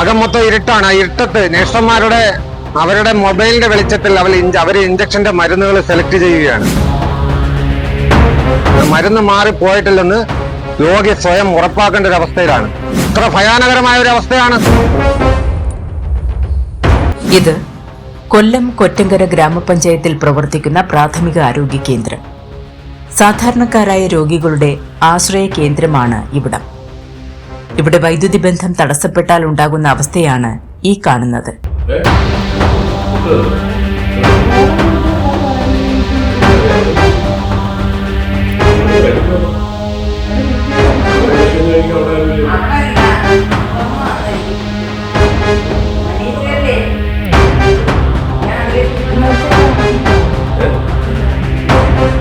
അകം മൊത്തം ഇരുട്ടാണ്. ആ ഇരുട്ടത്ത് നേഴ്സന്മാരുടെ അവരുടെ മൊബൈലിന്റെ വെളിച്ചത്തിൽ അവർ അവർ ഇഞ്ചക്ഷന്റെ മരുന്നുകൾ സെലക്ട് ചെയ്യുകയാണ്. മരുന്ന് മാറി പോയിട്ടില്ലെന്ന് രോഗി സ്വയം ഉറപ്പാക്കേണ്ട ഒരു അവസ്ഥയിലാണ്. ഇത്ര ഭയാനകരമായ ഒരു അവസ്ഥയാണ്. ഇത് കൊല്ലം കൊറ്റങ്കര ഗ്രാമപഞ്ചായത്തിൽ പ്രവർത്തിക്കുന്ന പ്രാഥമിക ആരോഗ്യ കേന്ദ്രം. സാധാരണക്കാരായ രോഗികളുടെ ആശ്രയ കേന്ദ്രമാണ് ഇവിടം. ഇവിടെ വൈദ്യുതി ബന്ധം തടസ്സപ്പെട്ടാൽ ഉണ്ടാകുന്ന അവസ്ഥയാണ് ഈ കാണുന്നത്.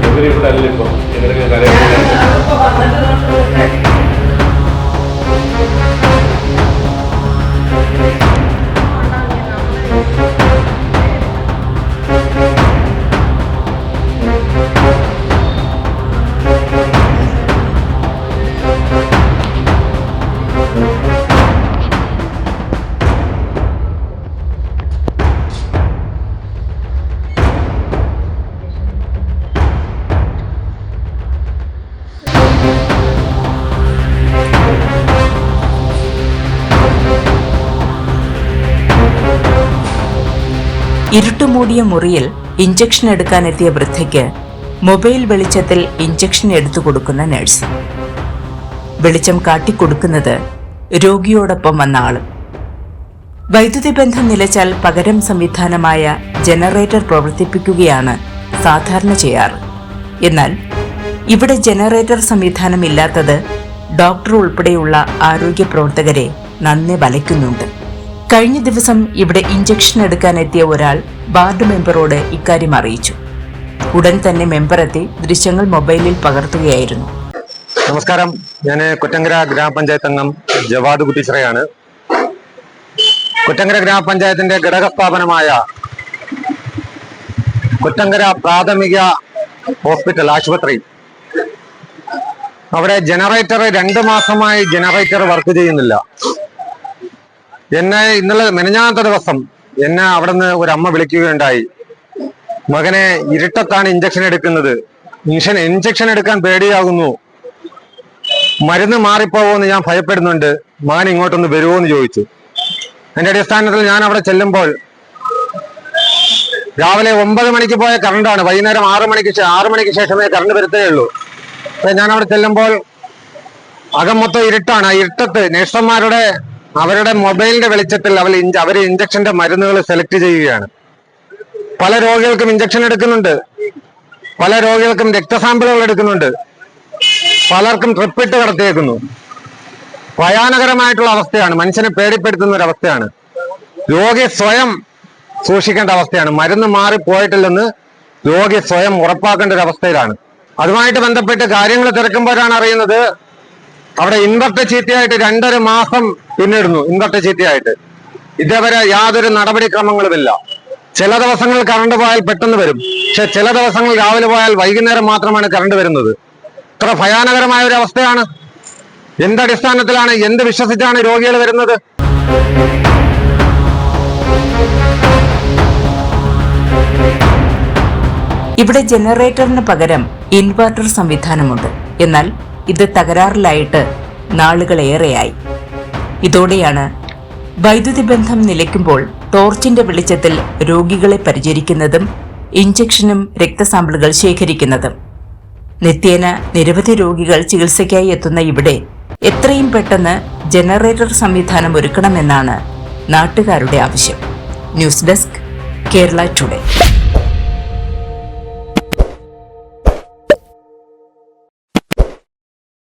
ഇവരിവിടെ അല്ലേ ഇപ്പൊ ഇവരൊക്കെ കരയാണ് ഇരുട്ടുമൂടിയ മുറിയിൽ ഇഞ്ചക്ഷൻ എടുക്കാനെത്തിയ വൃദ്ധയ്ക്ക് മൊബൈൽ വെളിച്ചത്തിൽ ഇഞ്ചക്ഷൻ എടുത്തു കൊടുക്കുന്ന നഴ്സ്. വെളിച്ചം കാട്ടിക്കൊടുക്കുന്നത് രോഗിയോടൊപ്പം വന്ന ആളും. വൈദ്യുതി ബന്ധം നിലച്ചാൽ പകരം സംവിധാനമായ ജനറേറ്റർ പ്രവർത്തിപ്പിക്കുകയാണ് സാധാരണ ചെയ്യാറ്. എന്നാൽ ഇവിടെ ജനറേറ്റർ സംവിധാനം ഇല്ലാത്തത് ഡോക്ടർ ഉൾപ്പെടെയുള്ള ആരോഗ്യ പ്രവർത്തകരെ നന്നെ വലയ്ക്കുന്നുണ്ട്. കഴിഞ്ഞ ദിവസം ഇവിടെ ഇഞ്ചക്ഷൻ എടുക്കാനെത്തിയ ഒരാൾ വാർഡ് മെമ്പറോട് ഇക്കാര്യം അറിയിച്ചു. ഉടൻ തന്നെ മെമ്പറെത്തി ദൃശ്യങ്ങൾ മൊബൈലിൽ പകർത്തുകയായിരുന്നു. നമസ്കാരം. ഞാൻ കൊറ്റങ്കര ഗ്രാമപഞ്ചായത്ത് അംഗം ജവാദ് കുട്ടിച്ചിറയാണ്. കൊറ്റങ്കര ഗ്രാമപഞ്ചായത്തിന്റെ ഘടക സ്ഥാപനമായ കൊറ്റങ്കര പ്രാഥമിക ഹോസ്പിറ്റൽ ആശുപത്രി. അവിടെ ജനറേറ്റർ രണ്ട് മാസമായി ജനറേറ്റർ വർക്ക് ചെയ്യുന്നില്ല. എന്നെ ഇന്നലെ മെനഞ്ഞാത്ത ദിവസം എന്നെ അവിടുന്ന് ഒരു അമ്മ വിളിക്കുകയുണ്ടായി. മകനെ ഇരുട്ടത്താണ് ഇഞ്ചക്ഷൻ എടുക്കുന്നത്. ഇൻഷൻ ഇഞ്ചക്ഷൻ എടുക്കാൻ പേടിയാകുന്നു. മരുന്ന് മാറിപ്പോവുമെന്ന് ഞാൻ ഭയപ്പെടുന്നുണ്ട്. മകൻ ഇങ്ങോട്ടൊന്ന് വരുമോ എന്ന് ചോദിച്ചു. അതിന്റെ അടിസ്ഥാനത്തിൽ ഞാൻ അവിടെ ചെല്ലുമ്പോൾ രാവിലെ ഒമ്പത് മണിക്ക് പോയ കറണ്ടാണ് വൈകുന്നേരം ആറു മണിക്ക് ആറു മണിക്ക് ശേഷമേ കറണ്ട് വരുത്തേ ഉള്ളൂ. ഞാൻ അവിടെ ചെല്ലുമ്പോൾ അകം മൊത്തം ഇരുട്ടാണ്. ആ ഇരുട്ടത്ത് നഴ്സുമാരുടെ അവരുടെ മൊബൈലിന്റെ വെളിച്ചത്തിൽ അവർ അവർ ഇഞ്ചക്ഷന്റെ മരുന്നുകൾ സെലക്ട് ചെയ്യുകയാണ്. പല രോഗികൾക്കും ഇഞ്ചക്ഷൻ എടുക്കുന്നുണ്ട്. പല രോഗികൾക്കും രക്തസാമ്പിളുകൾ എടുക്കുന്നുണ്ട്. പലർക്കും ട്രിപ്പിട്ട് കടത്തിയേക്കുന്നു. ഭയാനകരമായിട്ടുള്ള അവസ്ഥയാണ്. മനുഷ്യനെ പേടിപ്പെടുത്തുന്ന ഒരു അവസ്ഥയാണ്. രോഗി സ്വയം സൂക്ഷിക്കേണ്ട അവസ്ഥയാണ്. മരുന്ന് മാറി പോയിട്ടില്ലെന്ന് രോഗി സ്വയം ഉറപ്പാക്കേണ്ട ഒരു അവസ്ഥയിലാണ്. അതുമായിട്ട് ബന്ധപ്പെട്ട് കാര്യങ്ങൾ തിരക്കുമ്പോഴാണ് അറിയുന്നത് അവിടെ ഇൻവെർട്ടർ ചീത്തയായിട്ട് രണ്ടര മാസം പിന്നിടുന്നു ഇൻവെർട്ടർ ചീത്തയായിട്ട്. ഇതേവരെ യാതൊരു നടപടിക്രമങ്ങളുമില്ല. ചില ദിവസങ്ങൾ കറണ്ട് പോയാൽ പെട്ടെന്ന് വരും. പക്ഷെ ചില ദിവസങ്ങൾ രാവിലെ പോയാൽ വൈകുന്നേരം മാത്രമാണ് കറണ്ട് വരുന്നത്. ഇത്ര ഭയാനകരമായ ഒരു അവസ്ഥയാണ്. എന്തടിസ്ഥാനത്തിലാണ് എന്ത് വിശ്വസിച്ചാണ് രോഗികൾ വരുന്നത്? ഇവിടെ ജനറേറ്ററിന് പകരം ഇൻവെർട്ടർ സംവിധാനമുണ്ട്. എന്നാൽ ഇത് തകരാറിലായിട്ട് നാളുകളേറെയായി ഇതോടെയാണ് വൈദ്യുതി ബന്ധം നിലയ്ക്കുമ്പോൾ ടോർച്ചിന്റെ വെളിച്ചത്തിൽ രോഗികളെ പരിചരിക്കുന്നതും ഇഞ്ചക്ഷനും രക്തസാമ്പിളുകൾ ശേഖരിക്കുന്നതും. നിത്യേന നിരവധി രോഗികൾ ചികിത്സയ്ക്കായി എത്തുന്ന ഇവിടെ എത്രയും പെട്ടെന്ന് ജനറേറ്റർ സംവിധാനം ഒരുക്കണമെന്നാണ് നാട്ടുകാരുടെ ആവശ്യം. News desk Kerala today.